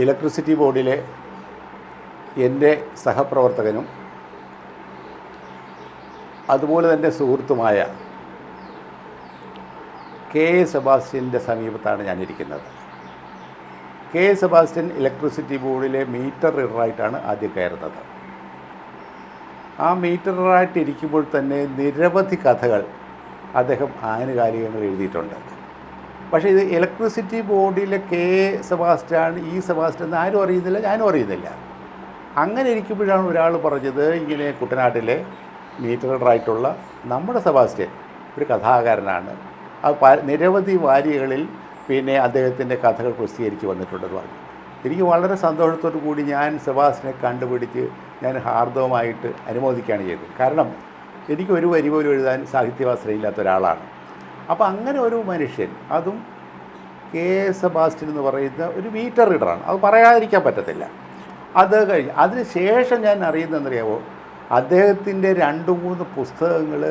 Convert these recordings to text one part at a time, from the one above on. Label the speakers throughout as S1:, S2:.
S1: Electricity ബോർഡിലെ എന്റെ സഹപ്രവർത്തകനും അതുപോലെ തന്നെ സുഹൃത്തുമായ കെ എ സെബാസ്റ്റ്യന്റെ സമീപത്താണ് ഞാനിരിക്കുന്നത്. കെ എ സെബാസ്റ്റ്യൻ ഇലക്ട്രിസിറ്റി ബോർഡിലെ മീറ്റർ റീഡറായിട്ടാണ് ആദ്യം കയറുന്നത്. ആ മീറ്റർ ഇരിക്കുമ്പോൾ തന്നെ നിരവധി കഥകൾ അദ്ദേഹം ആനുകാലികങ്ങൾ എഴുതിയിട്ടുണ്ട്. പക്ഷേ ഇത് ഇലക്ട്രിസിറ്റി ബോർഡിലെ കെ സെബാസ്റ്റ്യൻ ഈ സെബാസ്റ്റ്യൻ എന്ന് ആരും അറിയുന്നില്ല ഞാനും അറിയുന്നില്ല. അങ്ങനെ ഇരിക്കുമ്പോഴാണ് ഒരാൾ പറഞ്ഞത് ഇങ്ങനെ കുട്ടനാട്ടിലെ മീറ്റർ നമ്മുടെ സെബാസ്റ്റ്യൻ ഒരു കഥാകാരനാണ്. അത് നിരവധി വാരികളിൽ പിന്നെ അദ്ദേഹത്തിന്റെ കഥകൾ പ്രസിദ്ധീകരിച്ച് വന്നിട്ടുണ്ടെന്ന് പറഞ്ഞു. എനിക്ക് വളരെ സന്തോഷത്തോടു കൂടി ഞാൻ സെബാസ്റ്റിനെ കണ്ടുപിടിച്ച് ഞാൻ ഹാർദവമായിട്ട് അനുമോദിക്കുകയാണ് ചെയ്തത്. കാരണം എനിക്ക് ഒരു വരി പോലും എഴുതാൻ സാഹിത്യവാസനയില്ലാത്ത ഒരാളാണ്. അപ്പോൾ അങ്ങനെ ഒരു മനുഷ്യൻ അതും കെ സെബാസ്റ്റ്യൻ എന്ന് പറയുന്ന ഒരു മീറ്റർ റീഡറാണ്. അത് പറയാതിരിക്കാൻ പറ്റത്തില്ല. അത് കഴിഞ്ഞ് അതിന് ശേഷം ഞാൻ അറിയുന്നതെന്നറിയാവോ അദ്ദേഹത്തിന്റെ രണ്ട് മൂന്ന് പുസ്തകങ്ങൾ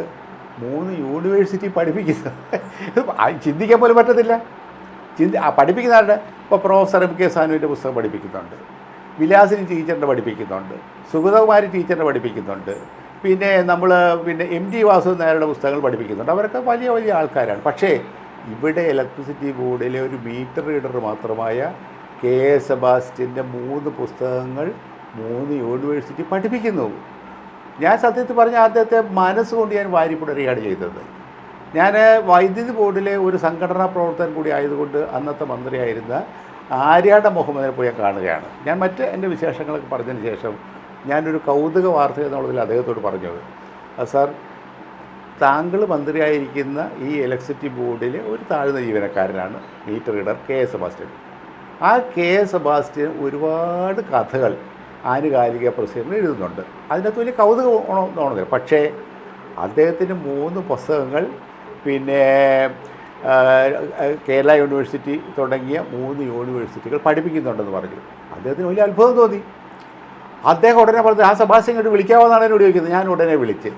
S1: മൂന്ന് യൂണിവേഴ്സിറ്റി പഠിപ്പിക്കുന്നത് ചിന്തിക്കാൻ പോലും പറ്റത്തില്ല. ചിന്തി ആ പഠിപ്പിക്കുന്ന ആരുടെ? ഇപ്പോൾ പ്രൊഫസർ എം കെ സാനുവിന്റെ പുസ്തകം പഠിപ്പിക്കുന്നുണ്ട്. വിലാസിനി ടീച്ചറിന്റെ പഠിപ്പിക്കുന്നുണ്ട്. സുഗതകുമാരി ടീച്ചറിന്റെ പഠിപ്പിക്കുന്നുണ്ട്. പിന്നെ നമ്മൾ പിന്നെ എം ജി വാസു പുസ്തകങ്ങൾ പഠിപ്പിക്കുന്നുണ്ട്. അവരൊക്കെ വലിയ വലിയ ആൾക്കാരാണ്. പക്ഷേ ഇവിടെ ഇലക്ട്രിസിറ്റി ബോർഡിലെ ഒരു മീറ്റർ റീഡർ മാത്രമായ കെ എ സെബാസ്റ്റ്യന്റെ മൂന്ന് പുസ്തകങ്ങൾ മൂന്ന് യൂണിവേഴ്സിറ്റി പഠിപ്പിക്കുന്നു. ഞാൻ സത്യത്തിൽ പറഞ്ഞ ആദ്യത്തെ മനസ്സുകൊണ്ട് ഞാൻ വാരിപ്പുടരുകയാണ് ചെയ്തത്. ഞാൻ വൈദ്യുതി ബോർഡിലെ ഒരു സംഘടനാ പ്രവർത്തകൻ കൂടി ആയതുകൊണ്ട് അന്നത്തെ മന്ത്രിയായിരുന്ന ആര്യാട മുഹമ്മദിനെ പോയി ഞാൻ കാണുകയാണ്. ഞാൻ മറ്റ് എന്റെ വിശേഷങ്ങളൊക്കെ പറഞ്ഞതിന് ശേഷം ഞാനൊരു കൗതുക വാർത്ത എന്നുള്ളതിൽ അദ്ദേഹത്തോട് പറഞ്ഞത്. "ആ, സാർ താങ്കൾ മന്ത്രിയായിരിക്കുന്ന ഈ ഇലക്ട്രിസിറ്റി ബോർഡിലെ ഒരു താഴ്ന്ന ജീവനക്കാരനാണ് meter reader K S Sebastian. ആ കെ എസ് സെബാസ്റ്റ്യൻ ഒരുപാട് കഥകൾ ആനുകാലിക പ്രസിദ്ധങ്ങൾ എഴുതുന്നുണ്ട്. അതിനകത്ത് വലിയ കൗതുകം തോന്നുന്നില്ല പക്ഷേ അദ്ദേഹത്തിന് മൂന്ന് പുസ്തകങ്ങൾ പിന്നെ കേരള യൂണിവേഴ്സിറ്റി തുടങ്ങിയ മൂന്ന് യൂണിവേഴ്സിറ്റികൾ പഠിപ്പിക്കുന്നുണ്ടെന്ന് പറഞ്ഞു. അദ്ദേഹത്തിന് വലിയ അത്ഭുതം തോന്നി. അദ്ദേഹം ഉടനെ പറഞ്ഞു ആ സെബാസ്റ്റ്യൻ വിളിക്കാമെന്നാണ് എന്നോട് ചോദിക്കുന്നത്. ഞാൻ ഉടനെ വിളിച്ച്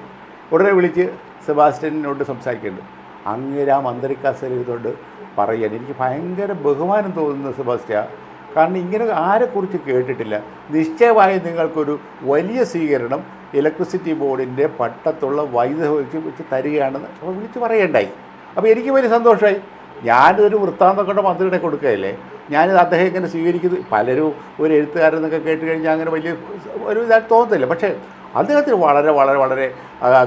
S1: ഉടനെ വിളിച്ച് സെബാസ്റ്റ്യനോട് സംസാരിക്കുന്നുണ്ട്. അങ്ങേര് ആ മന്ത്രിക്കാസരിതോട് പറയാൻ എനിക്ക് ഭയങ്കര ബഹുമാനം തോന്നുന്നു സെബാസ്റ്റ്യ. കാരണം ഇങ്ങനെ ആരെക്കുറിച്ച് കേട്ടിട്ടില്ല. നിശ്ചയമായും നിങ്ങൾക്കൊരു വലിയ സ്വീകരണം ഇലക്ട്രിസിറ്റി ബോർഡിന്റെ പട്ടത്തുള്ള വൈദ്യുതി വെച്ച് തരികയാണെന്ന് അപ്പോൾ വിളിച്ച് പറയണ്ടായി. അപ്പോൾ എനിക്ക് വലിയ സന്തോഷമായി. ഞാനൊരു വൃത്താന്തം മന്ത്രിയുടെ കൊടുക്കുകയല്ലേ ഞാനിത് അദ്ദേഹം ഇങ്ങനെ സ്വീകരിക്കുന്നത് പലരും ഒരു എഴുത്തുകാരെന്നൊക്കെ കേട്ട് കഴിഞ്ഞാൽ അങ്ങനെ വലിയ ഒരു ഇതായിട്ട് തോന്നത്തില്ല. പക്ഷേ അദ്ദേഹത്തിന് വളരെ വളരെ വളരെ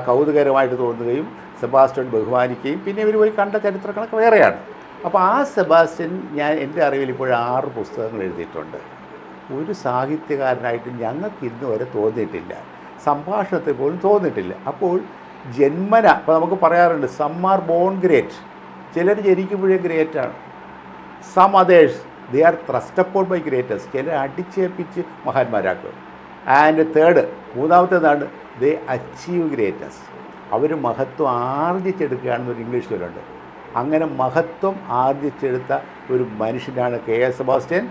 S1: കൗതുകരമായിട്ട് തോന്നുകയും സെബാസ്റ്റ്യൻ ബഹുമാനിക്കുകയും പിന്നെ ഇവർ പോയി കണ്ട ചരിത്രങ്ങളൊക്കെ വേറെയാണ്. അപ്പോൾ ആ സെബാസ്റ്റ്യൻ ഞാൻ എന്റെ അറിവിൽ ഇപ്പോൾ ആറ് പുസ്തകങ്ങൾ എഴുതിയിട്ടുണ്ട്. ഒരു സാഹിത്യകാരനായിട്ട് ഞങ്ങൾക്ക് ഇന്ന് വരെ തോന്നിയിട്ടില്ല. സംഭാഷണത്തിൽ പോലും തോന്നിയിട്ടില്ല. അപ്പോൾ ജന്മന അപ്പോൾ നമുക്ക് പറയാറുണ്ട് സമ്മാർ ബോൺ ഗ്രേറ്റ്. ചിലർ ജനിക്കുമ്പോഴേ ഗ്രേറ്റാണ് some others they are thrust upon by greatness ചിലർ അടിച്ചേൽപ്പിച്ച് മഹാന്മാരാക്കുക ആൻഡ് തേർഡ് മൂന്നാമത്തേതാണ് ദേ അച്ചീവ് ഗ്രേറ്റസ് അവർ മഹത്വം ആർജിച്ചെടുക്കുകയാണെന്നൊരു ഇംഗ്ലീഷ് ചൊല്ലുണ്ട് അങ്ങനെ മഹത്വം ആർജിച്ചെടുത്ത ഒരു മനുഷ്യനാണ് കെ എസ് സെബാസ്റ്റ്യൻ.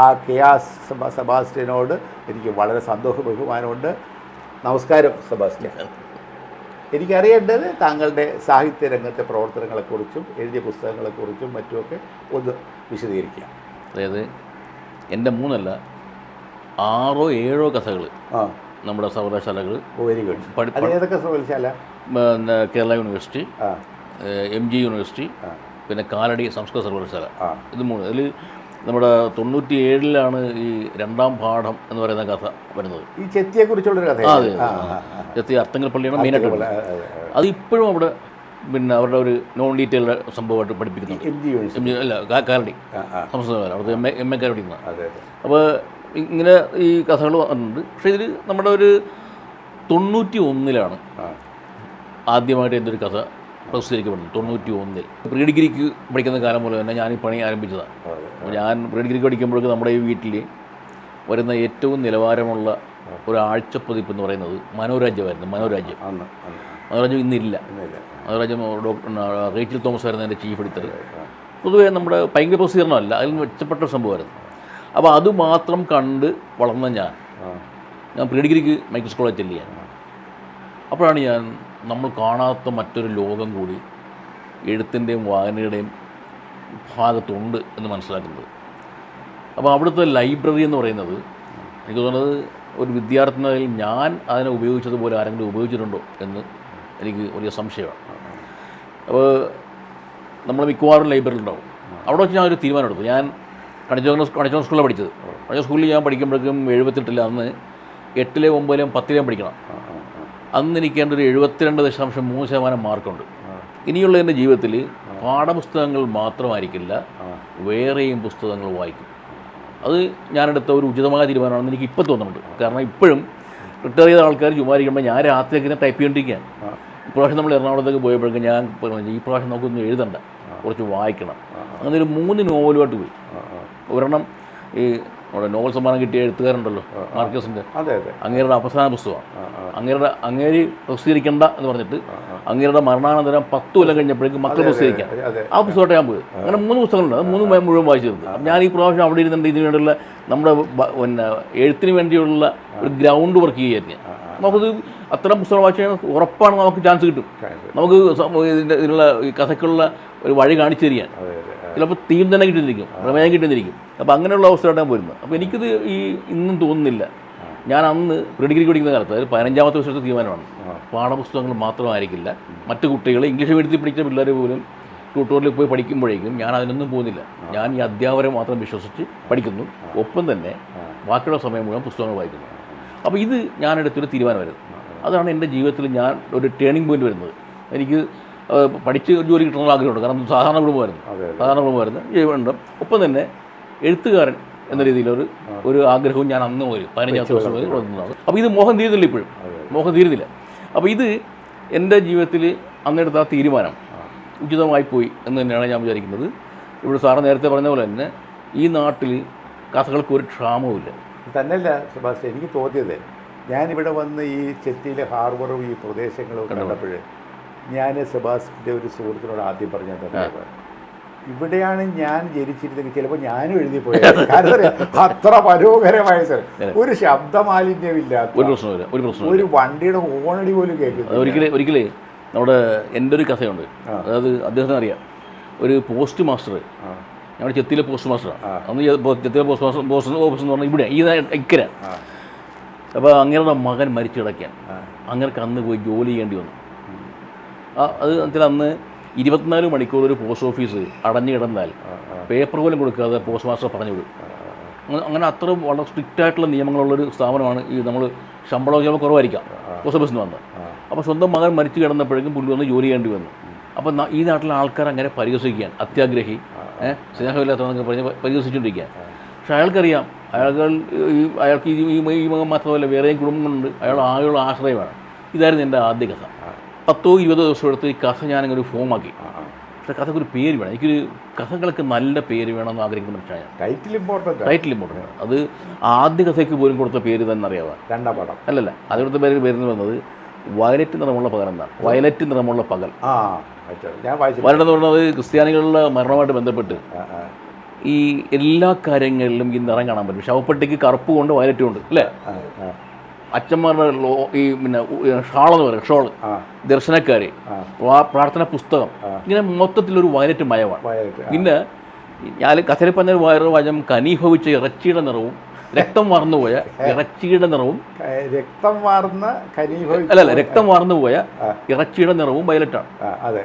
S1: ആ കെ ആർ സെബാസ്റ്റ്യനോട് എനിക്ക് വളരെ സന്തോഷ ബഹുമാനമുണ്ട് നമസ്കാരം സെബാസ്റ്റ്യൻ. എനിക്കറിയേണ്ടത് താങ്കളുടെ സാഹിത്യ രംഗത്തെ പ്രവർത്തനങ്ങളെക്കുറിച്ചും എഴുതിയ പുസ്തകങ്ങളെക്കുറിച്ചും മറ്റുമൊക്കെ ഒന്ന് വിശദീകരിക്കുക
S2: അതായത് എന്റെ മൂന്നല്ല ആറോ ഏഴോ കഥകൾ
S1: ആ.
S2: നമ്മുടെ സർവകലാശാലകൾ
S1: വെരി ഗുഡ്. ഏതൊക്കെ സർവകലാശാല?
S2: പിന്നെ Kerala university M G university പിന്നെ കാലടി സംസ്കൃത സർവകലാശാല.
S1: ആ.
S2: ഇത് മൂന്ന്. അതിൽ നമ്മുടെ തൊണ്ണൂറ്റി ഏഴിലാണ് ഈ രണ്ടാം പാഠം എന്ന് പറയുന്ന കഥ വരുന്നത്.
S1: ഈ ചെത്തിയെക്കുറിച്ചുള്ളൊരു
S2: കുറിച്ചുള്ള
S1: കഥയാണ്
S2: അതെ
S1: ചെത്തി ആ,
S2: പള്ളിയാണ് മെയിനായിട്ട്. അത് ഇപ്പോഴും അവിടെ പിന്നെ അവരുടെ ഒരു നോൺ ഡീറ്റെയിൽഡ് സംഭവമായിട്ട് പഠിപ്പിക്കുന്നുണ്ട്. അല്ല കാ- കാലടി
S1: ആ ആ.
S2: അവിടുത്തെ എം എ എം എ
S1: അതെ
S2: അപ്പോൾ ഇങ്ങനെ ഈ കഥകൾ വന്നിട്ടുണ്ട്. പക്ഷേ ഇതിൽ നമ്മുടെ ഒരു തൊണ്ണൂറ്റി ഒന്നിലാണ് ആദ്യമായിട്ട് ഒരു കഥ പ്രസിദ്ധീകരിക്കപ്പെടുന്നത്. തൊണ്ണൂറ്റി ഒന്നിൽ പ്രീ ഡിഗ്രിക്ക് പഠിക്കുന്ന കാലം മുതൽ തന്നെ ഞാൻ ഈ പണി ആരംഭിച്ചതാണ്. ഞാൻ പ്രീ ഡിഗ്രിക്ക് പഠിക്കുമ്പോഴേക്ക് നമ്മുടെ ഈ വീട്ടിൽ വരുന്ന ഏറ്റവും നിലവാരമുള്ള ഒരു ആഴ്ചപ്പതിപ്പ് എന്ന് പറയുന്നത് മനോരാജ്യമായിരുന്നു മനോരാജ്യം. മനോരാജ്യം ഇന്നില്ല. മനോരാജ്യം ഡോക്ടർ റേച്ചിൽ തോമസ് ആയിരുന്നു എന്റെ ചീഫ് എഡിറ്റർ പൊതുവേ നമ്മുടെ ഭയങ്കര പ്രസിദ്ധീകരണമല്ല അതിൽ നിന്ന് മെച്ചപ്പെട്ട ഒരു സംഭവമായിരുന്നു. അപ്പോൾ അത് മാത്രം കണ്ട് വളർന്ന ഞാൻ ഞാൻ പ്രീ ഡിഗ്രിക്ക് മൈക്രോസ് കോളേജ് ചെല്ലിയാണ് അപ്പോഴാണ് ഞാൻ നമ്മൾ കാണാത്ത മറ്റൊരു ലോകം കൂടി എഴുത്തിന്റെയും വായനയുടെയും ഭാഗത്തുണ്ട് എന്ന് മനസ്സിലാക്കുന്നത്. അപ്പോൾ അവിടുത്തെ ലൈബ്രറി എന്ന് പറയുന്നത് എനിക്ക് തോന്നുന്നത് ഒരു വിദ്യാർത്ഥി നിലയിൽ ഞാൻ അതിനെ ഉപയോഗിച്ചതുപോലെ ആരെങ്കിലും ഉപയോഗിച്ചിട്ടുണ്ടോ എന്ന് എനിക്ക് വലിയ സംശയമാണ്. അപ്പോൾ നമ്മൾ മിക്കവാറും ലൈബ്രറി ഉണ്ടാവും. അവിടെ വെച്ച് ഞാൻ ഒരു തീരുമാനം എടുത്തു. ഞാൻ കണിച്ചോങ്ങ കണിച്ചോങ്ങ സ്കൂളിലാണ് പഠിച്ചത്. കണിച്ചോങ്ങ സ്കൂളിൽ ഞാൻ പഠിക്കുമ്പോഴേക്കും എഴുപത്തെട്ടില്ല അന്ന് എട്ടിലെ ഒമ്പതിലെയും പത്തിലെയും പഠിക്കണം. അന്ന് എനിക്ക് എന്റെ ഒരു എഴുപത്തിരണ്ട് ദശാംശം മൂന്ന് ശതമാനം മാർക്കുണ്ട്. ഇനിയുള്ള എന്റെ ജീവിതത്തിൽ പാഠപുസ്തകങ്ങൾ മാത്രമായിരിക്കില്ല വേറെയും പുസ്തകങ്ങൾ വായിക്കും. അത് ഞാനെടുത്ത ഒരു ഉചിതമായ തീരുമാനമാണെന്ന് എനിക്ക് ഇപ്പോൾ തോന്നുന്നുണ്ട് കാരണം ഇപ്പോഴും റിട്ടയർ ചെയ്ത ആൾക്കാർ ചുമ്മാരിക്കുമ്പോൾ ഞാൻ രാത്രിയൊക്കെ ഇങ്ങനെ ടൈപ്പ് ചെയ്തുകൊണ്ടിരിക്കുകയാണ്. ഇപ്രാവശ്യം നമ്മൾ എറണാകുളത്തേക്ക് പോയപ്പോഴേക്കും ഞാൻ പറഞ്ഞു, ഈ പ്രാവശ്യം നമുക്കൊന്നും എഴുതണ്ട കുറച്ച് വായിക്കണം. അങ്ങനെ ഒരു മൂന്ന് നോവലുമായിട്ട് പോയി. ഒരെണ്ണം ഈ നമ്മുടെ നോവൽ സമ്മാനം കിട്ടിയ എഴുത്തുകാരുണ്ടല്ലോ മാർക്കസിന്റെ
S1: അതെ അതെ.
S2: അങ്ങേരുടെ അവസാന പുസ്തകമാണ് അങ്ങേരുടെ അങ്ങേര് പ്രസിദ്ധീകരിക്കേണ്ട എന്ന് പറഞ്ഞിട്ട് അങ്ങേരുടെ മരണാനന്തരം പത്ത് കൊല്ലം കഴിഞ്ഞപ്പോഴേക്കും മക്കൾ പ്രസിദ്ധീകരിക്കാം. ആ പുസ്തകമായിട്ട് ഞാൻ പോയത് അങ്ങനെ മൂന്ന് പുസ്തകങ്ങളുണ്ട്. അത് മൂന്ന് മുഴുവൻ വായിച്ചു ഞാൻ ഈ പ്രാവശ്യം അവിടെ ഇരുന്നുണ്ട് ഇതിനു വേണ്ടിയുള്ള നമ്മുടെ പിന്നെ എഴുത്തിന് വേണ്ടിയുള്ള ഒരു ഗ്രൗണ്ട് വർക്ക് ചെയ്യായിരുന്നു നമുക്കത് അത്തരം പുസ്തകം വായിച്ചു കഴിഞ്ഞാൽ ഉറപ്പാണ് നമുക്ക് ചാൻസ് കിട്ടും. നമുക്ക് ഇതിന്റെ ഇതിനുള്ള ഈ കഥയ്ക്കുള്ള ഒരു വഴി കാണിച്ചു തരികയാണ്.
S1: അതെ
S2: ചിലപ്പോൾ തീം തന്നെ കിട്ടുന്നിരിക്കും പ്രമേയം കിട്ടുന്നിരിക്കും അപ്പോൾ അങ്ങനെയുള്ള ഞാൻ വരുന്നത് അപ്പോൾ എനിക്കിത് ഈ ഇന്നും തോന്നുന്നില്ല. ഞാൻ അന്ന് പ്രിഡിഗ്രി പഠിക്കുന്ന കാലത്ത് അതായത് പതിനഞ്ചാമത്തെ വർഷത്തെ തീരുമാനമാണ്. പാഠപുസ്തകങ്ങൾ മാത്രമായിരിക്കില്ല. മറ്റു കുട്ടികൾ ഇംഗ്ലീഷ് മീഡിയത്തിൽ പഠിച്ച പിള്ളേർ പോലും ട്യൂട്ടോറിൽ പോയി പഠിക്കുമ്പോഴേക്കും ഞാൻ അതിനൊന്നും പോകുന്നില്ല. ഞാൻ ഈ അധ്യാപകരെ മാത്രം വിശ്വസിച്ച് പഠിക്കുന്നു. ഒപ്പം തന്നെ ബാക്കിയുള്ള സമയം മുഴുവൻ പുസ്തകങ്ങൾ വായിക്കുന്നു. അപ്പോൾ ഇത് ഞാനെടുത്തൊരു തീരുമാനമായിരുന്നു. അതാണ് എന്റെ ജീവിതത്തിൽ ഞാൻ ഒരു ടേണിംഗ് പോയിന്റ് വരുന്നത്. എനിക്ക് പഠിച്ച് ജോലി കിട്ടണമെന്ന് ആഗ്രഹമുണ്ട്. കാരണം സാധാരണ കുടുംബമായിരുന്നു സാധാരണ കുടുംബമായിരുന്നു ജീവിതമുണ്ട് ഒപ്പം തന്നെ എഴുത്തുകാരൻ എന്ന രീതിയിലൊരു ഒരു ആഗ്രഹവും ഞാൻ അന്ന് ഒരു പതിനഞ്ചാമത്തെ വർഷം വരെ വളർന്നതാണ് അപ്പോൾ ഇത് മോഹം തീരുന്നില്ല ഇപ്പോഴും. മോഹം തീരുന്നില്ല. അപ്പോൾ ഇത് എന്റെ ജീവിതത്തിൽ അന്നെടുത്ത ആ തീരുമാനം ഉചിതമായി പോയി എന്ന് തന്നെയാണ് ഞാൻ വിചാരിക്കുന്നത്. ഇവിടെ സാറ് നേരത്തെ പറഞ്ഞ പോലെ തന്നെ ഈ നാട്ടിൽ കഥകൾക്ക് ഒരു ക്ഷാമവുമില്ല.
S1: തന്നെയല്ല സുഭാഷ് എനിക്ക് തോന്നിയത് ഞാനിവിടെ വന്ന് ഈ ചെത്തിയിലെ ഹാർബറും ഈ പ്രദേശങ്ങളും കണ്ടപ്പോൾ ഞാൻ സെബാസ്റ്റിന്റെ ഒരു സുഹൃത്തിനോട് ആദ്യം പറഞ്ഞു തന്നെ ഇവിടെയാണ് ഞാൻ ജനിച്ചിരുന്നെങ്കിൽ ചിലപ്പോൾ ഞാനും എഴുതി പോയത് കാരണം അത്ര മനോഹരമായ സ്ഥലം. ഒരു ശബ്ദമാലിന്യമില്ലാത്ത
S2: ഒരു പ്രശ്നമില്ല ഒരു പ്രശ്നം
S1: ഒരു വണ്ടിയുടെ ഓണടി പോലും കേൾക്കുന്നു
S2: ഒരിക്കലേ ഒരിക്കലേ നമ്മുടെ എന്റെ ഒരു കഥയുണ്ട്. അതായത് അദ്ദേഹത്തിന് അറിയാം. ഒരു പോസ്റ്റ് മാസ്റ്റർ. ഞങ്ങളുടെ ചെത്തിയിലെ പോസ്റ്റ് മാസ്റ്ററാണ്. അന്ന് ചെത്തിയിലെ പോസ്റ്റ് മാസ്റ്റർ പോസ്റ്റ് ഓഫീസ് എന്ന് പറഞ്ഞാൽ ഇവിടെ ഈ ഇക്കര. അപ്പോൾ അങ്ങേരുടെ മകൻ മരിച്ചു കിടക്കാൻ. അങ്ങേർക്ക് അന്ന് പോയി ജോലി ചെയ്യേണ്ടി വന്നു. ആ അത് അതിൽ അന്ന് ഇരുപത്തിനാല് മണിക്കൂർ ഒരു പോസ്റ്റ് ഓഫീസ് അടഞ്ഞു കിടന്നാൽ പേപ്പർ പോലും കൊടുക്കാതെ പോസ്റ്റ് മാസ്റ്റർ പറഞ്ഞു വിടും. അങ്ങനെ അങ്ങനെ അത്ര വളരെ സ്ട്രിക്റ്റ് ആയിട്ടുള്ള നിയമങ്ങളുള്ളൊരു സ്ഥാപനമാണ് ഈ നമ്മൾ ശമ്പളം ചിലപ്പോൾ കുറവായിരിക്കാം. പോസ്റ്റ് ഓഫീസിന് വന്ന്. അപ്പോൾ സ്വന്തം മകൻ മരിച്ചു കിടന്നപ്പോഴേക്കും പുള്ളി വന്ന് ജോലി ചെയ്യേണ്ടി വന്നു. അപ്പോൾ ഈ നാട്ടിലെ ആൾക്കാർ അങ്ങനെ പരിഹസിക്കുകയാണ് അത്യാഗ്രഹി സ്നേഹമില്ലാത്തവന്നൊക്കെ പറഞ്ഞ് പരിഹസിച്ചുകൊണ്ടിരിക്കുക പരിഹസിച്ചുകൊണ്ടിരിക്കുകയാണ് പക്ഷെ അയാൾക്കറിയാം അയാൾ ഈ അയാൾക്ക് ഈ ഈ മകൻ മാത്രമല്ല വേറെയും കുടുംബങ്ങളുണ്ട്. അയാൾ ആയുള്ള ആശ്രയമാണ്. ഇതായിരുന്നു എന്റെ ആദ്യ കഥ. പത്തോ ഇരുപതോ ദിവസം എടുത്ത് ഈ കഥ ഞാനങ്ങനെ ഫോം ഫോമാക്കി പക്ഷേ കഥയ്ക്ക് ഒരു പേര് വേണം. എനിക്കൊരു കഥകൾക്ക് നല്ല പേര് വേണമെന്ന് ആഗ്രഹിക്കുന്ന മനുഷ്യനാണ്
S1: ടൈറ്റിൽ ഇമ്പോർട്ടന്റ്
S2: ടൈറ്റിൽ ഇമ്പോർട്ടന്റ് ആണ്. അത് ആദ്യ കഥയ്ക്ക് പോലും കൊടുത്ത പേര് തന്നെ അറിയാവാ?
S1: രണ്ടാം പടം.
S2: അല്ലല്ല അതിവിടുത്തെ പേര് പേര് വന്നത് വയലറ്റ് നിറമുള്ള പകൽ എന്നാണ്. വയലറ്റ് നിറമുള്ള പകൽ. വയലറ്റ് എന്ന് പറഞ്ഞത് ക്രിസ്ത്യാനികളുടെ മരണമായിട്ട് ബന്ധപ്പെട്ട്. ഈ എല്ലാ കാര്യങ്ങളിലും ഈ നിറം കാണാൻ പറ്റും. ശവപ്പെട്ടിക്ക് കറുപ്പ് കൊണ്ട് വയലറ്റും ഉണ്ട് അല്ലേ അച്ഛന്മാരുടെ ലോ ഈ പിന്നെ ഷാളെന്ന് പറയും ഷോൾ.
S1: ആ.
S2: പ്രാർത്ഥന പുസ്തകം ഇങ്ങനെ മൊത്തത്തിലൊരു വയലറ്റ് മയമാണ്. പിന്നെ ഞാൻ കഥയിൽ പറഞ്ഞ വയറ് വചം കനീഭവിച്ച ഇറച്ചിയുടെ നിറവും രക്തം വാർന്നുപോയ ഇറച്ചിയുടെ നിറവും
S1: രക്തം വാർന്ന അല്ല
S2: അല്ല രക്തം വാർന്നുപോയ ഇറച്ചിയുടെ നിറവും വയലറ്റാണ്.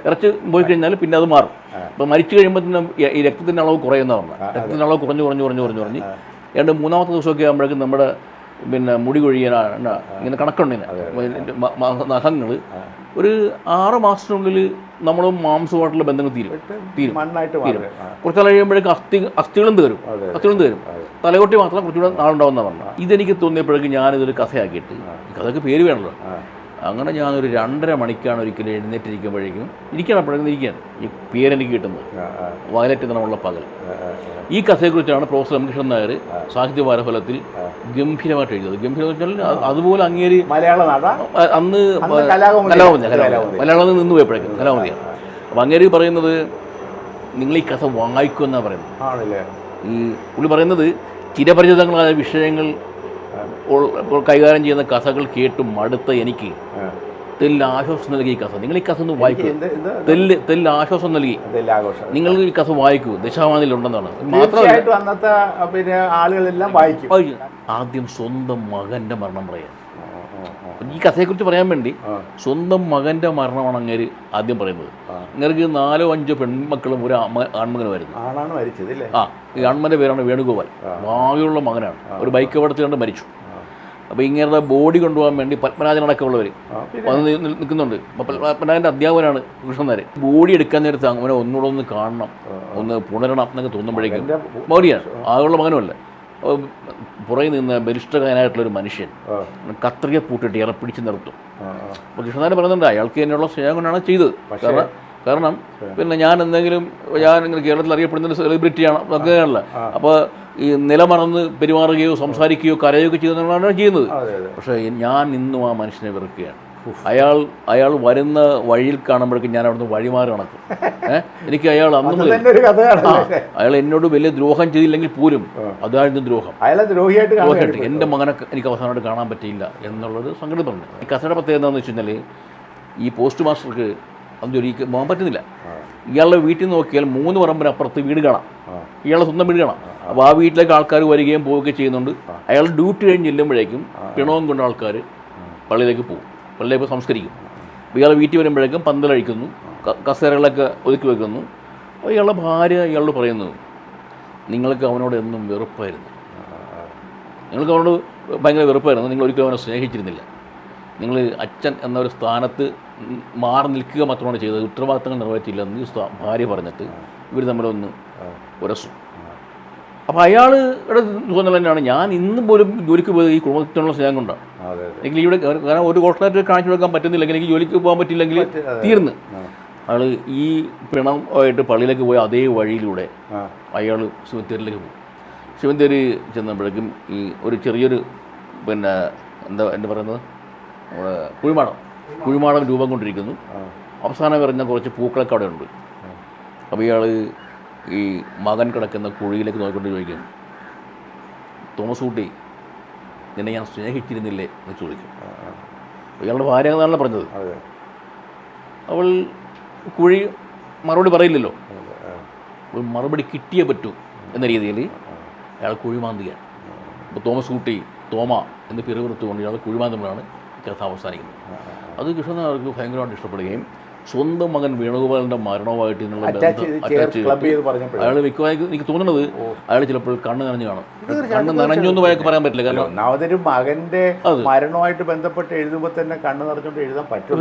S2: ഇറച്ചി പോയി കഴിഞ്ഞാൽ പിന്നെ അത് മാറും. അപ്പോൾ മരിച്ചു കഴിയുമ്പോൾ ഈ- രക്തത്തിന്റെ രക്തത്തിന്റെ അളവ് കുറയുന്ന രക്തത്തിന്റെ രക്തത്തിന്റെ അളവ് കുറഞ്ഞു കുറഞ്ഞു കുറഞ്ഞു കുറഞ്ഞു കുറഞ്ഞ്. ഏതാണ്ട് മൂന്നാമത്തെ ദിവസമൊക്കെ ആകുമ്പോഴേക്കും നമ്മുടെ പിന്നെ മുടി കൊഴിയാനാണ് ഇങ്ങനെ കണക്കുണ്ട് ഇങ്ങനെ. നഖങ്ങൾ ഒരു ആറ് മാസത്തിനുള്ളിൽ നമ്മൾ മാംസമായിട്ടുള്ള ബന്ധങ്ങൾ തീരും. തീരും.
S1: മണ്ണായിട്ട് തീരും.
S2: കുറച്ച് നാൾ കഴിയുമ്പോഴേക്കും അസ്ഥി അസ്ഥികളും തീരും. അസ്ഥികളും തീരും. തലകൊട്ടി മാത്രം കുറച്ചുകൂടെ നാളുണ്ടാവുന്ന പറഞ്ഞു ഇതെനിക്ക് തോന്നിയപ്പോഴേക്കും ഞാനിതൊരു കഥയാക്കിയിട്ട് കഥയ്ക്ക് പേര് വേണമല്ലോ അങ്ങനെ ഞാനൊരു രണ്ടര മണിക്കാണ് ഒരിക്കലും എഴുന്നേറ്റിരിക്കുമ്പോഴേക്കും ഇരിക്കണം അപ്പോഴേക്കും ഇരിക്കുകയാണ്. ഈ പേരെനിക്ക് കിട്ടുന്നത്. വയലറ്റ് നിറമുള്ള പകൽ. ഈ കഥയെക്കുറിച്ചാണ് പ്രൊഫസർ എം കൃഷ്ണൻ നായർ സാഹിത്യ വാരഫലത്തിൽ ഗംഭീരമായിട്ട് എഴുതിയത്. ഗംഭീരം എന്ന് വെച്ചാൽ അതുപോലെ അങ്ങേര്
S1: മലയാള
S2: അന്ന്
S1: കലാകൗമുദി.
S2: മലയാളം നിന്ന് പോയപ്പോഴേക്കും കലാമതിയാണ് അപ്പം അങ്ങേര് പറയുന്നത് നിങ്ങൾ ഈ കഥ വായിക്കുമെന്നാണ് പറയുന്നത്. ഈ പുള്ളി പറയുന്നത് ചിരപരിചിതങ്ങളായ വിഷയങ്ങൾ കൈകാര്യം ചെയ്യുന്ന കഥകൾ കേട്ട് മടുത്ത എനിക്ക് തെല്ല് ആശ്വാസം നൽകി ഈ കഥ നിങ്ങൾ ഈ കഥ ഒന്ന് വായിക്കൂ. തെല്ല് തെല്ല് ആശ്വാസം നൽകി. നിങ്ങൾ ഈ കഥ വായിക്കൂ. മാത്രമല്ല.
S1: അന്നത്തെ പിന്നെ ആളുകളെല്ലാം വായിക്കും.
S2: ആദ്യം സ്വന്തം മകന്റെ മരണം പറയാം.
S1: ആ, ആ, ആ.
S2: ഈ കഥയെക്കുറിച്ച് പറയാൻ വേണ്ടി. സ്വന്തം മകന്റെ മരണമാണ് അങ്ങേര് ആദ്യം പറയുന്നത്. അങ്ങേർക്ക് നാലോ അഞ്ചോ പെൺമക്കളും ഒരു ആൺമകനുമായിരുന്നു ആ ഈ ആൺമന്റെ പേരാണ് വേണുഗോപാൽ. ഭാവിയുള്ള മകനാണ്. ഒരു ബൈക്ക് അപകടത്തിൽ കണ്ട് മരിച്ചു. അപ്പോൾ ഇങ്ങേരുടെ ബോഡി കൊണ്ടുപോകാൻ വേണ്ടി
S1: പിന്നെ?
S2: വന്ന് നിൽക്കുന്നുണ്ട്. അപ്പോൾ പത്മ- പത്മനാഭന്റെ അധ്യാപകനാണ് കൃഷ്ണനാര് ബോഡി എടുക്കാൻ നേരത്ത് അങ്ങനെ ഒന്നുകൂടെ ഒന്ന് കാണണം. ഒന്ന് പുണരണം എന്നൊക്കെ തോന്നുമ്പോഴേക്കും. മൗര്യാണ് ആകുള്ള മകനുമല്ല. പുറകിൽ നിന്ന് ബലിഷ്ഠകാരനായിട്ടുള്ളൊരു മനുഷ്യൻ. കത്രിക പൂട്ടിട്ട് ഇയാളെ പിടിച്ച് നിർത്തും.
S1: കൃഷ്ണനാരൻ
S2: അപ്പോൾ കൃഷ്ണനാര് പറയുന്നുണ്ട് അയാൾക്ക് തന്നെയുള്ള സ്നേഹം കൊണ്ടാണ് ചെയ്തത്. കാരണം കാരണം പിന്നെ ഞാൻ എന്തെങ്കിലും ഞാൻ ഇങ്ങനെ കേരളത്തിൽ അറിയപ്പെടുന്ന സെലിബ്രിറ്റിയാണ് അങ്ങനെയല്ല അപ്പോൾ ഈ നിലമറന്ന് പെരുമാറുകയോ സംസാരിക്കുകയോ കരയുകയോ ചെയ്യുന്നതാണ് ചെയ്യുന്നത്. പക്ഷേ ഞാൻ ഇന്നും ആ മനുഷ്യനെ വെറുക്കുകയാണ്. അയാൾ അയാൾ വരുന്ന വഴിയിൽ കാണുമ്പോഴേക്കും ഞാൻ അവിടുന്ന് വഴിമാറി നടക്കും. ഏഹ് എനിക്ക് അയാൾ അന്ന് മുതൽ അയാൾ എന്നോട് വലിയ ദ്രോഹം ചെയ്തില്ലെങ്കിൽ പോലും അതായിരുന്നു ദ്രോഹം.
S1: ദ്രോഹിയായിട്ട്
S2: ദ്രോഹമായിട്ട് എന്റെ മകനെ എനിക്ക് അവസാനമായിട്ട് കാണാൻ പറ്റിയില്ല എന്നുള്ളത് സംഘടന പറഞ്ഞു. ഈ കഥയുടെ പ്രത്യേകത എന്താണെന്ന് വെച്ച് കഴിഞ്ഞാൽ ഈ പോസ്റ്റ് മാസ്റ്റർക്ക് അന്ന് ജോലിക്ക് പോകാൻ പറ്റുന്നില്ല. ഇയാളുടെ വീട്ടിൽ നോക്കിയാൽ മൂന്ന് പറമ്പിനപ്പുറത്ത് വീട് കാണാം. ഇയാളെ സ്വന്തം വീട് കാണാം. അപ്പോൾ ആ വീട്ടിലേക്ക് ആൾക്കാർ വരികയും പോവുകയും ചെയ്യുന്നുണ്ട്. അയാൾ ഡ്യൂട്ടി കഴിഞ്ഞ് ചെല്ലുമ്പോഴേക്കും പിണവും കൊണ്ട ആൾക്കാർ പള്ളിയിലേക്ക് പോകും. പള്ളിയിലേക്ക് സംസ്കരിക്കും. അപ്പോൾ ഇയാൾ വീട്ടിൽ വരുമ്പോഴേക്കും പന്തലഴിക്കുന്നു അഴിക്കുന്നു കസേരകളൊക്കെ ഒതുക്കി വെക്കുന്നു. അപ്പോൾ ഇയാളുടെ ഭാര്യ ഇയാളോട് പറയുന്നു നിങ്ങൾക്ക് അവനോട് എന്നും വെറുപ്പായിരുന്നു. നിങ്ങൾക്ക് അവനോട് ഭയങ്കര വെറുപ്പായിരുന്നു. നിങ്ങൾ ഒരിക്കലും അവനെ സ്നേഹിച്ചിരുന്നില്ല. നിങ്ങൾ അച്ഛൻ എന്നൊരു സ്ഥാനത്ത് മാറി നിൽക്കുക മാത്രമാണ് ചെയ്തത്. ഉത്തരവാദിത്തങ്ങൾ നിറവേറ്റില്ലെന്ന് എന്ന് ഭാര്യ പറഞ്ഞിട്ട് ഇവർ തമ്മിലൊന്ന് ഉരസു. അപ്പോൾ അയാളുടെ തോന്നൽ തന്നെയാണ്. ഞാൻ ഇന്ന് പോലും ജോലിക്ക് പോയത് ഈ കുടുംബത്തിനുള്ള സ്നേഹം കൊണ്ടാണ്. എനിക്ക് ഇവിടെ കാരണം ഒരു കോട്ടനായിട്ട് കാണിച്ചു കൊടുക്കാൻ പറ്റുന്നില്ലെങ്കിൽ എനിക്ക് ജോലിക്ക് പോകാൻ പറ്റില്ലെങ്കിൽ തീർന്ന്. അയാൾ ഈ പിണമായിട്ട് പള്ളിയിലേക്ക് പോയ അതേ വഴിയിലൂടെ അയാൾ ശിവത്തേരിലേക്ക് പോകും. ശിവന്തേരി ചെന്നപ്പോഴേക്കും ഈ ഒരു ചെറിയൊരു പിന്നെ എന്താ എന്താ പറയുന്നത്? കുഴിമാടം. കുഴിമാടം രൂപം കൊണ്ടിരിക്കുന്നു. അവസാനം പറഞ്ഞ കുറച്ച് പൂക്കളൊക്കെ അവിടെ ഉണ്ട്. അപ്പോൾ ഇയാൾ ഈ മകൻ കിടക്കുന്ന കുഴിയിലേക്ക് നോക്കിക്കൊണ്ട് ചോദിക്കും തോമസ് കുട്ടി നിന്നെ ഞാൻ സ്നേഹിച്ചിരുന്നില്ലേ? എന്ന് ചോദിക്കും. ഇയാളുടെ ഭാര്യ എന്നാണല്ലോ പറഞ്ഞത്. അവൾ കുഴി മറുപടി പറയില്ലല്ലോ. ഒരു മറുപടി കിട്ടിയേ പറ്റൂ എന്ന രീതിയിൽ അയാൾ കുഴിമാന്തിയാണ് അപ്പോൾ തോമസ് കുട്ടി തോമ എന്ന് പിറവിറുത്തുകൊണ്ട് ഇയാൾ കുഴിമാന്തുമ്പോഴാണ് കഥ അവസാനിക്കുന്നത് അത് കൃഷ്ണനാർക്ക് ഭയങ്കരമായിട്ട് ഇഷ്ടപ്പെടുകയും സ്വന്തം മകൻ വേണുഗോപാലിന്റെ മരണവുമായിട്ട് ഇതിനുള്ള ബന്ധം അയാൾ മിക്കവാറും എനിക്ക് തോന്നുന്നത് അയാൾ ചിലപ്പോൾ കണ്ണ് നനഞ്ഞു കാണും. കണ്ണ് നനഞ്ഞു എന്ന് പറയാൻ പറയാൻ പറ്റില്ല കാരണം
S1: ഒന്നാമതൊരു മകന്റെ മരണവുമായിട്ട് ബന്ധപ്പെട്ട് എഴുതുമ്പോൾ തന്നെ കണ്ണ് നിറഞ്ഞുകൊണ്ട് എഴുതാൻ പറ്റും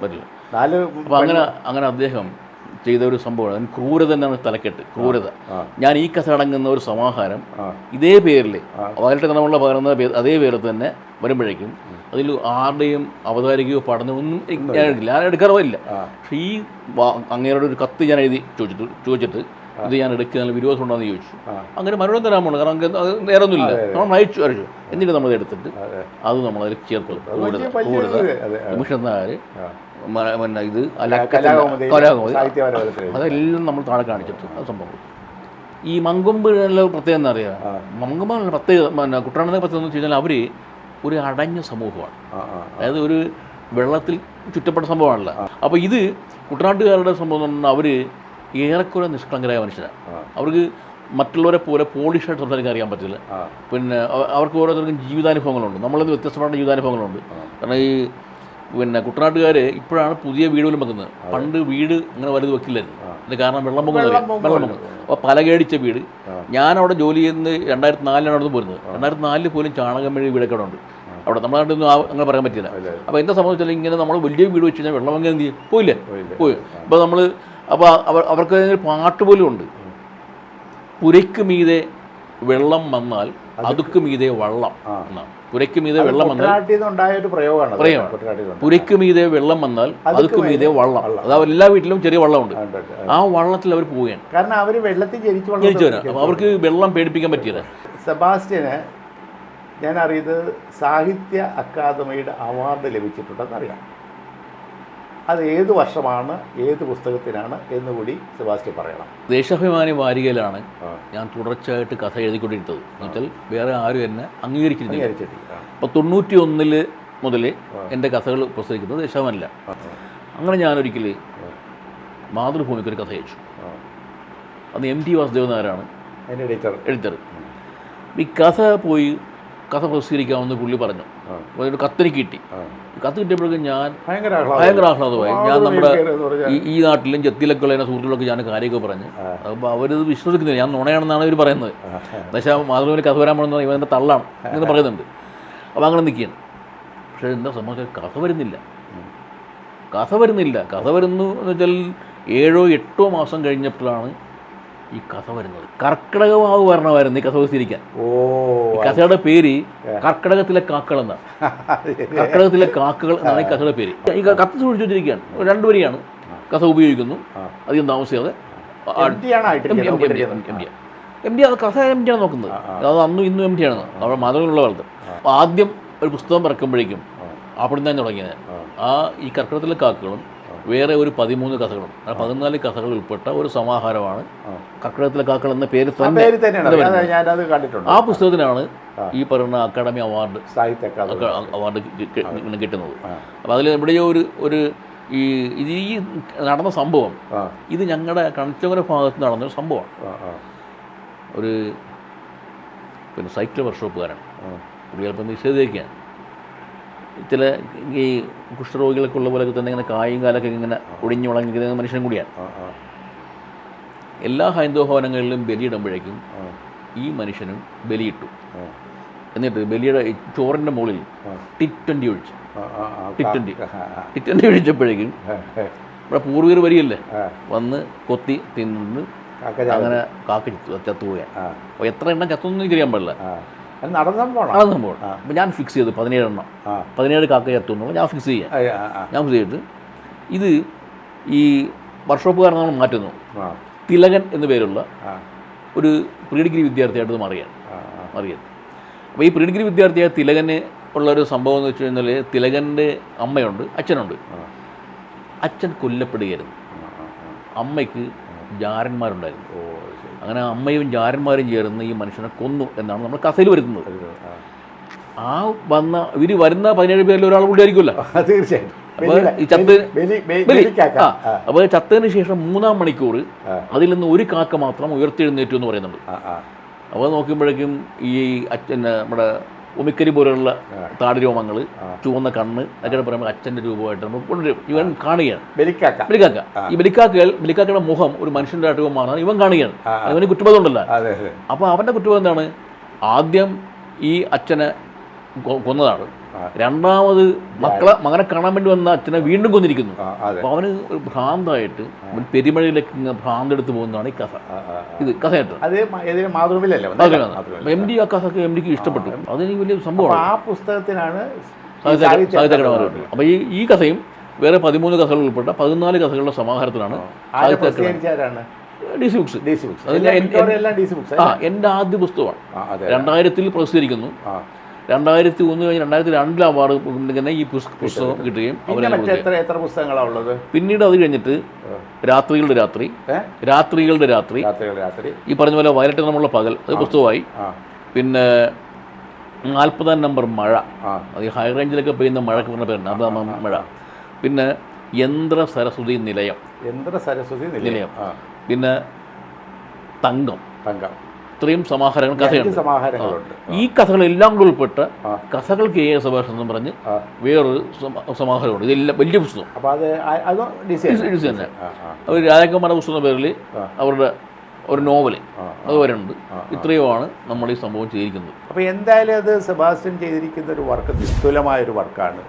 S2: പറ്റില്ല.
S1: നാല്
S2: അങ്ങനെ അങ്ങനെ അദ്ദേഹം ചെയ്ത ഒരു സംഭവമാണ്. അതിന് ക്രൂരത എന്നാണ് തലക്കെട്ട്. ക്രൂരത. ഞാൻ ഈ കഥ അടങ്ങുന്ന ഒരു സമാഹാരം ഇതേ പേരിൽ വയലറ്റ് നമ്മളുടെ പകർന്ന അതേ പേരിൽ തന്നെ വരുമ്പോഴേക്കും അതിൽ ആരുടെയും അവതാരികയോ പഠനമൊന്നും ഞാൻ എടുക്കില്ല ഞാൻ എടുക്കാറില്ല പക്ഷേ ഈ അങ്ങേരോട് ഒരു കത്ത് ഞാൻ എഴുതി ചോദിച്ചിട്ട് ചോദിച്ചിട്ട് ഇത് ഞാൻ എടുക്കുന്ന വിരോധം ഉണ്ടോയെന്ന് ചോദിച്ചു. അങ്ങനെ മറുപടി തരാൻ പോകണം കാരണം അത് നേരെ ഒന്നുമില്ല നമ്മൾ അയച്ചു അയച്ചു. എന്നിട്ട് നമ്മൾ എടുത്തിട്ട്
S1: അതെ.
S2: നമ്മളതിൽ ചേർത്ത്. ക്രൂരത
S1: ഇത്,
S2: നിമിഷം നായർ. പിന്നെ ഇത് അതെല്ലാം നമ്മൾ താഴെ കാണിച്ചിട്ട് അത് സംഭവം. ഈ മങ്കൊമ്പിനുള്ള പ്രത്യേകത എന്താ അറിയാം? മങ്കൊമ്പ് പ്രത്യേകത പിന്നെ കുട്ടനാടിനെ പ്രത്യേകത എന്ന് വെച്ച് കഴിഞ്ഞാൽ അവർ ഒരു അടഞ്ഞ സമൂഹമാണ്. അതായത് ഒരു വെള്ളത്തിൽ ചുറ്റപ്പെട്ട സംഭവമാണല്ലോ. അപ്പോൾ ഇത് കുട്ടനാട്ടുകാരുടെ സംഭവം എന്ന് പറഞ്ഞാൽ അവർ ഏറെക്കുറെ നിഷ്കളങ്കരായ മനുഷ്യരാണ് അവർക്ക് മറ്റുള്ളവരെ പോലെ പോളിഷായിട്ട് സംസാരിക്കാൻ അറിയാൻ പറ്റില്ല. പിന്നെ അവ- അവർക്ക് ഓരോരുത്തർക്കും ജീവിതാനുഭവങ്ങളുണ്ട്. നമ്മളിന്ന് വ്യത്യസ്തമായ ജീവിതാനുഭവങ്ങളുണ്ട്. കാരണം ഈ പിന്നെ കുട്ടനാട്ടുകാർ ഇപ്പോഴാണ് പുതിയ വീട് പോലും വെക്കുന്നത്. പണ്ട് വീട് ഇങ്ങനെ വലുത് വെക്കില്ലായിരുന്നു. അതിന് കാരണം വെള്ളം പൊങ്ങുന്നത്
S1: വെള്ളം
S2: പൊങ്ങും. അപ്പോൾ പലകേടിച്ച വീട്. ഞാൻ അവിടെ ജോലി ചെയ്യുന്നത് രണ്ടായിരത്തി നാലിലാണ് അവിടെ പോരുന്നത്. രണ്ടായിരത്തി നാലിൽ പോലും ചാണകം മെഴുകിയ വീടൊക്കെ അവിടെ ഉണ്ട്. അവിടെ നമ്മുടെ നാട്ടിലൊന്നും അങ്ങനെ പറയാൻ പറ്റില്ല. അപ്പോൾ എന്താ സംഭവിച്ചാൽ ഇങ്ങനെ നമ്മൾ വലിയ വീട് വെച്ച് കഴിഞ്ഞാൽ വെള്ളം എങ്ങനെ എന്ത് ചെയ്യും? പോയില്ലേ? പോയി. അപ്പോൾ നമ്മൾ അപ്പോൾ അവർ അവർക്ക് പാട്ട് പോലും ഉണ്ട്. പുരയ്ക്ക് മീതെ വെള്ളം വന്നാൽ അതുക്ക് മീതെ വള്ളം എന്നാണ് പുരയ്ക്ക് മീതെ വെള്ളം വന്നാൽ
S1: പ്രയോഗമാണ്.
S2: പുരയ്ക്ക് മീതെ വെള്ളം വന്നാൽ അതുക്ക് മീതെ വള്ളം. അതാ എല്ലാ വീട്ടിലും ചെറിയ വള്ളമുണ്ട്. ആ വള്ളത്തിൽ അവർ പോവുകയാണ്.
S1: കാരണം അവർ വെള്ളത്തിൽ ജനിച്ചു
S2: അവർക്ക് വെള്ളം പേടിപ്പിക്കാൻ പറ്റിയത്.
S1: സെബാസ്റ്റ്യന് ഞാൻ അറിയത് സാഹിത്യ അക്കാദമിയുടെ അവാർഡ് ലഭിച്ചിട്ടുണ്ടെന്ന് അറിയാം. അത് ഏത് വർഷമാണ് ഏത് പുസ്തകത്തിനാണ് എന്നുകൂടി സെബാസ്റ്റ്യൻ പറയണം.
S2: ദേശാഭിമാനി വാരികയിലാണ്. ഞാൻ തുടർച്ചയായിട്ട് കഥ എഴുതിക്കൊണ്ടിരുന്നത്. എന്നുവെച്ചാൽ വേറെ ആരും എന്നെ അംഗീകരിച്ചിരുന്നില്ല.
S1: അപ്പൊ
S2: അപ്പോൾ തൊണ്ണൂറ്റി ഒന്നിൽ മുതൽ എന്റെ കഥകൾ പ്രസരിക്കുന്നത് ദേശാഭിമാനില്ല. അങ്ങനെ ഞാനൊരിക്കൽ മാതൃഭൂമിക്ക് ഒരു കഥ അയച്ചു. അന്ന് എം ടി വാസുദേവൻ നായരാണ്
S1: എഡിറ്റർ.
S2: എഡിറ്റർ. ഈ കഥ പോയി കഥ പ്രസിദ്ധീകരിക്കാമെന്ന് പുള്ളി പറഞ്ഞു. ഒരു കത്തെനിക്ക് കിട്ടി. കത്ത് കിട്ടിയപ്പോഴേക്കും ഞാൻ
S1: ഭയങ്കര ആഹ്ലാദം.
S2: ആഹ്ലാദമായി. ഞാൻ നമ്മുടെ ഈ ഈ നാട്ടിലും ചെത്തിലൊക്കെയുള്ള എന്റെ സുഹൃത്തുക്കളൊക്കെ ഞാൻ കാര്യമൊക്കെ പറഞ്ഞു. അപ്പോൾ അവരത് വിശ്വസിക്കുന്നില്ല. ഞാൻ നുണയാണെന്നാണ് ഇവർ പറയുന്നത്. പക്ഷേ മാതൃഭൂമിയിൽ കഥ വരാൻ പോകുന്ന ഇവന്റെ തള്ളാണ് എന്ന് പറയുന്നുണ്ട്. അപ്പോൾ അങ്ങനെ നിൽക്കുകയാണ്. പക്ഷേ എന്താ സംഭവിച്ചാൽ കഥ വരുന്നില്ല. കഥ വരുന്നില്ല. കഥ വരുന്നു എന്ന് വെച്ചാൽ ഏഴോ എട്ടോ മാസം കഴിഞ്ഞപ്പോഴാണ് ഈ കഥ വരുന്നത്. കർക്കിടകമാവ് വരണമായിരുന്നു ഈ കഥ പ്രസിദ്ധീകരിക്കാൻ
S1: ഓ
S2: കഥയുടെ പേര് കർക്കിടകത്തിലെ കാക്കൾ എന്നാണ്. കർക്കിടകത്തിലെ കാക്കകൾ എന്നാണ് ഈ കഥയുടെ പേര്. ഈ കത്ത് സൂക്ഷിച്ചു വെച്ചിരിക്കുകയാണ് രണ്ടു വരിയാണ്. കഥ ഉപയോഗിക്കുന്നു. അധികം താമസിയാതെ.
S1: എം
S2: ഡി അത് കഥ എം ഡി ആണ് നോക്കുന്നത്. അത് അന്നും ഇന്നും എം ഡി ആണ്. നമ്മുടെ മാതൃകയുള്ള കാലത്ത്. ആദ്യം ഒരു പുസ്തകം ഇറക്കുമ്പോഴേക്കും അവിടെ നിന്ന് തുടങ്ങിയത്. ആ ഈ കർക്കിടകത്തിലെ കാക്കകളും വേറെ ഒരു പതിമൂന്ന് കഥകളും ആ പതിനാല് കഥകൾ ഉൾപ്പെട്ട ഒരു സമാഹാരമാണ് കക്കടത്തിലെ കാക്കൾ എന്ന പേര്
S1: ആ
S2: തന്നെ പുസ്തകത്തിനാണ് ഈ പറയുന്ന അക്കാഡമി അവാർഡ്
S1: സാഹിത്യ
S2: അവാർഡ് കിട്ടുന്നത്. അപ്പോൾ അതിൽ എവിടെയോ ഒരു ഒരു ഈ ഈ നടന്ന സംഭവം ഇത് ഞങ്ങളുടെ കണിച്ചങ്കര ഭാഗത്ത് നടന്നൊരു സംഭവമാണ്. ഒരു പിന്നെ സൈക്കിൾ വർക്ക്ഷോപ്പുകാരാണ്
S1: ആ.
S2: പുള്ളി ചിലപ്പോൾ നിഷേധിക്കാൻ. ചില ഈ കുഷ്ഠരോഗികളൊക്കെ ഉള്ള പോലെയൊക്കെ തന്നെ ഇങ്ങനെ കായും കാലൊക്കെ ഇങ്ങനെ ഒടിഞ്ഞു വളങ്ങിക്കുന്ന മനുഷ്യനും കൂടിയാണ്. എല്ലാ ഹൈന്ദവ ഭവനങ്ങളിലും ബലിയിടുമ്പോഴേക്കും ഈ മനുഷ്യനും ബലിയിട്ടു. എന്നിട്ട് ബലിയുടെ ചോറിന്റെ മുകളിൽ ടി ട്വന്റി ഒഴിച്ചു. ടി
S1: ട്വന്റി
S2: ടി ട്വന്റി ഒഴിച്ചപ്പോഴേക്കും ഇവിടെ പൂർവീർ വരികയല്ലേ? വന്ന് കൊത്തി തിന്ന് അങ്ങനെ കാക്ക ചത്തു-
S1: ആ.
S2: അപ്പോൾ എത്ര എണ്ണം ചത്തൊന്നും എനിക്കറിയാൻ പാടില്ല.
S1: ആ പോകണം നടന്ന
S2: പോകണം അപ്പോൾ ഞാൻ ഫിക്സ് ചെയ്തു പതിനേഴ് എണ്ണം
S1: ആ.
S2: പതിനേഴ് കാക്ക ചത്തു ഞാൻ ഫിക്സ് ചെയ്യാം. ഞാൻ ഫിക്സ് ചെയ്തിട്ട് ഇത് ഈ വർക്ക്ഷോപ്പുകാരൻ നമ്മൾ മാറ്റുന്നു. തിലകൻ എന്നു പേരുള്ള ഒരു പ്രീ ഡിഗ്രി വിദ്യാർത്ഥിയായിട്ട് മാറിയാണ് മാറിയത് അപ്പോൾ ഈ പ്രീ ഡിഗ്രി വിദ്യാർത്ഥിയായ തിലകന് ഉള്ളൊരു സംഭവം എന്ന് വെച്ച് കഴിഞ്ഞാൽ തിലകന്റെ അമ്മയുണ്ട് അച്ഛനുണ്ട്. അച്ഛൻ കൊല്ലപ്പെടുകയായിരുന്നു. അമ്മയ്ക്ക് ജാരന്മാരുണ്ടായിരുന്നു. അങ്ങനെ അമ്മയും ജാരന്മാരും ചേർന്ന് ഈ മനുഷ്യനെ കൊന്നു എന്നാണ് നമ്മൾ കഥയിൽ
S1: വരുത്തുന്നത് ആ.
S2: വന്ന ഇവർ വരുന്ന പതിനേഴ് പേരിൽ ഒരാൾ കൂടി ആയിരിക്കുമല്ലോ.
S1: തീർച്ചയായിട്ടും. തീർച്ചയായും
S2: അപ്പോൾ ചത്തതിന് ശേഷം മൂന്നാം മണിക്കൂർ. അതിൽ നിന്ന് ഒരു കാക്ക മാത്രം ഉയർത്തെഴുന്നേറ്റു എന്ന് പറയുന്നുണ്ട്. അപ്പോൾ നോക്കുമ്പോഴേക്കും ഈ അച്ഛൻ നമ്മുടെ ഉമിക്കരി പോലെയുള്ള താടി രോമങ്ങൾ ചുവന്ന കണ്ണ് അതൊക്കെ പറയുമ്പോൾ അച്ഛന്റെ രൂപമായിട്ട് നമ്മൾ കൊണ്ടുവരും. ഇവൻ കാണുകയാണ്.
S1: ബലിക്കാക്ക.
S2: ബലിക്കാക്ക. ഈ ബലിക്കാക്കകൾ ബലിക്കാക്കയുടെ മുഖം ഒരു മനുഷ്യന്റെ രൂപമാണ് ഇവൻ കാണുകയാണ്. അവന് കുറ്റബോധമുണ്ടല്ലോ.
S1: അതെ അതെ.
S2: അപ്പോൾ അവന്റെ കുറ്റബോധം എന്താണ്? ആദ്യം ഈ അച്ഛനെ കൊന്നതാണ്. രണ്ടാമത് മക്കളെ മകനെ കാണാൻ വേണ്ടി വന്ന അച്ഛനെ വീണ്ടും കൊന്നിരിക്കുന്നു.
S1: അപ്പൊ
S2: അപ്പോൾ അവന് ഒരു ഭ്രാന്തായിട്ട് പെരുമഴയിലേക്ക് ഇങ്ങനെ ഭ്രാന്തെടുത്ത് പോകുന്നതാണ് ഈ കഥ. ഇത് കഥയായിട്ട്. എം ഡി ആ കഥ എം ഡിക്ക് ഇഷ്ടപ്പെട്ടു. അതെനിക്ക് വലിയ സംഭവമാണ്.
S1: ആ പുസ്തകത്തിനാണ്
S2: അപ്പോൾ ഈ ഈ കഥയും വേറെ പതിമൂന്ന് കഥകൾ ഉൾപ്പെട്ട പതിനാല് കഥകളുടെ സമാഹാരത്തിലാണ് D C books.
S1: D C books.
S2: എന്റെ ആദ്യ പുസ്തകമാണ്. രണ്ടായിരത്തിൽ പ്രസിദ്ധീകരിക്കുന്നു. രണ്ടായിരത്തി ഒന്ന് കഴിഞ്ഞ് രണ്ടായിരത്തി രണ്ടിൽ അവാർഡ് ഇങ്ങനെ ഈ പുസ്- പുസ്തകം കിട്ടുകയും
S1: എത്ര പുസ്തകങ്ങളാണ് ഉള്ളത്?
S2: പിന്നീട് അത് കഴിഞ്ഞിട്ട് രാത്രികളുടെ രാത്രി. രാത്രികളുടെ രാത്രി. ഈ പറഞ്ഞ പോലെ വയലറ്റ് നമ്മളുള്ള പകൽ. അത് പുസ്തകമായി. പിന്നെ നാൽപ്പതാം നമ്പർ മഴ. അത് ഹൈ റേഞ്ചിലൊക്കെ പെയ്യുന്ന മഴക്ക് പറഞ്ഞ പേരുണ്ട്. അതാണ് മഴ. പിന്നെ യന്ത്ര സരസ്വതി നിലയം.
S1: യന്ത്ര സരസ്വതി
S2: നിലയം.
S1: നിലയം.
S2: പിന്നെ തങ്കം.
S1: തങ്കം.
S2: ഇത്രയും സമാഹാരങ്ങൾ കഥയുണ്ട്.
S1: സമാഹാരങ്ങളുണ്ട്.
S2: ഈ കഥകളെല്ലാം കൂടെ ഉൾപ്പെട്ട
S1: കഥകൾ
S2: കെ എ സുഭാഷ് എന്ന് പറഞ്ഞ് വേറൊരു സമ- സമാഹാരമുണ്ട്. ഇതെല്ലാം വലിയ പുസ്തകം.
S1: അപ്പോൾ അത്
S2: തന്നെ അവർ രാജാക്കന്മാരുടെ പുസ്തകം പേരിൽ അവരുടെ ഒരു നോവൽ
S1: ആ,
S2: അത് വരുന്നുണ്ട് ഇത്രയുമാണ് നമ്മൾ ഈ സംഭവം ചെയ്തിരിക്കുന്നത്.
S1: അപ്പോൾ എന്തായാലും അത് സെബാസ്റ്റ്യൻ ചെയ്തിരിക്കുന്ന ഒരു വർക്ക് നിസ്തുലമായൊരു വർക്കാണ്.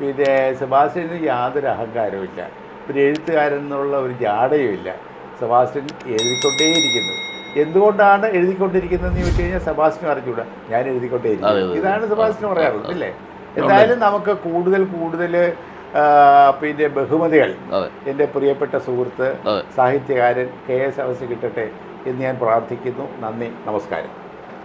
S1: പിന്നെ സെബാസ്റ്റ്യന് യാതൊരു അഹങ്കാരവുമില്ല ഒരു എഴുത്തുകാരൻ എന്നുള്ള ഒരു ജാടയുമില്ല സെബാസ്റ്റ്യൻ എഴുതിക്കൊണ്ടേയിരിക്കുന്നു. എന്തുകൊണ്ടാണ് എഴുതിക്കൊണ്ടിരിക്കുന്നതെന്ന് ചോദിച്ചു കഴിഞ്ഞാൽ സെബാസ്റ്റ്യൻ അറിഞ്ഞൂടാ. ഞാൻ എഴുതിക്കൊണ്ടേയിരിക്കും. ഇതാണ് സെബാസ്റ്റ്യൻ പറയാറുള്ളത് അല്ലേ എന്തായാലും നമുക്ക് കൂടുതൽ കൂടുതൽ പിന്നെ ബഹുമതികൾ എന്റെ പ്രിയപ്പെട്ട സുഹൃത്ത് സാഹിത്യകാരൻ കെ എസ് അവസ്ഥ കിട്ടട്ടെ എന്ന് ഞാൻ പ്രാർത്ഥിക്കുന്നു. നന്ദി നമസ്കാരം.